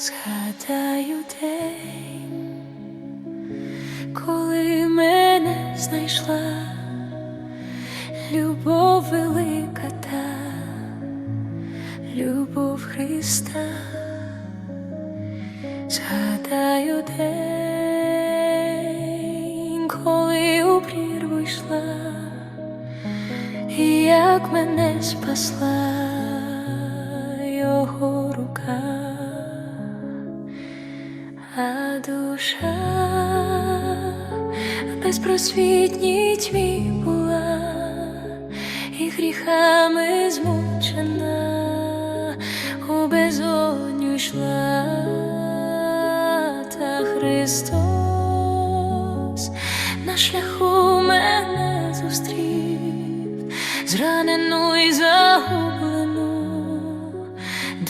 Згадаю день, коли мене знайшла любов велика та любов Христа, згадаю день, коли у прірву йшла, і як мене спасла душа в безпросвітній тьмі була, і гріхами змучена, у безодню йшла, та Христос на шляху мене зустрів, зранену і загублену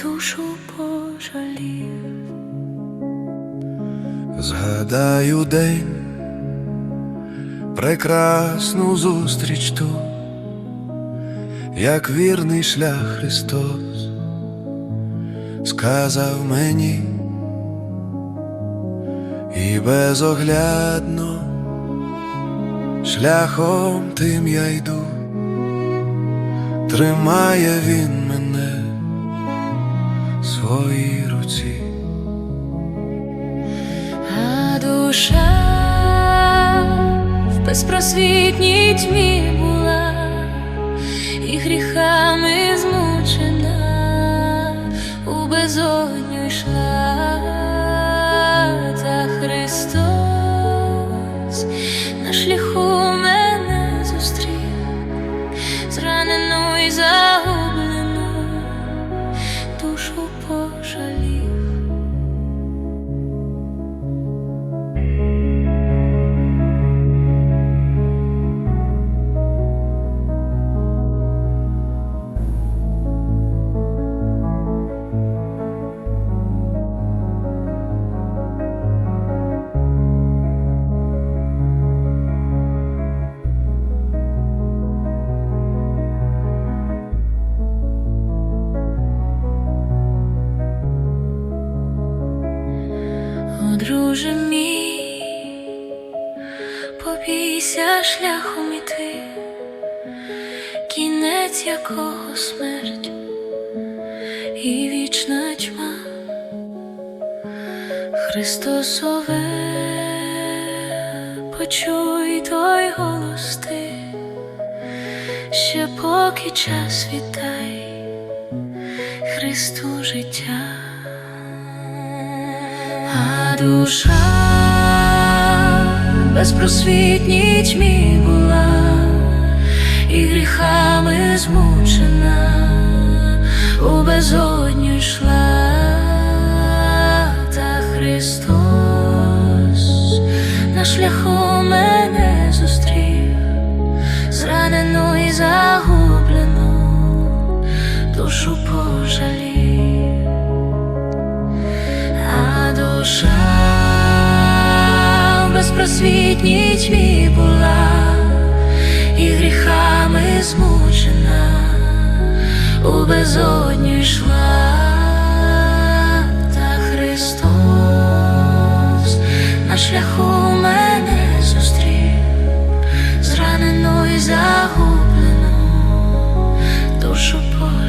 душу пожалів. Згадаю день, прекрасну зустріч ту, як вірний шлях Христос сказав мені, і безоглядно шляхом тим я йду, тримає він мене своїй руці. Душа в безпросвітній тьмі була, і гріхами змучена, у безодню йшла, та Христос на шляху мене зустрів, зранену і загублену, Друже мій, побійся шляхом іти, кінець якого смерть і вічна тьма, Христосове, почуй той голос ти, ще поки час вітай, Христу життя душа безпросвітній тьмі була, і гріхами змучена, у безодню йшла, та Христос на шляху мене зустрів, зранену і загублену, душу пожалів. Душа безпросвітній тьмі була і гріхами змучена, у безодню йшла, та Христос на шляху мене зустрів, зранену і загублено душу по.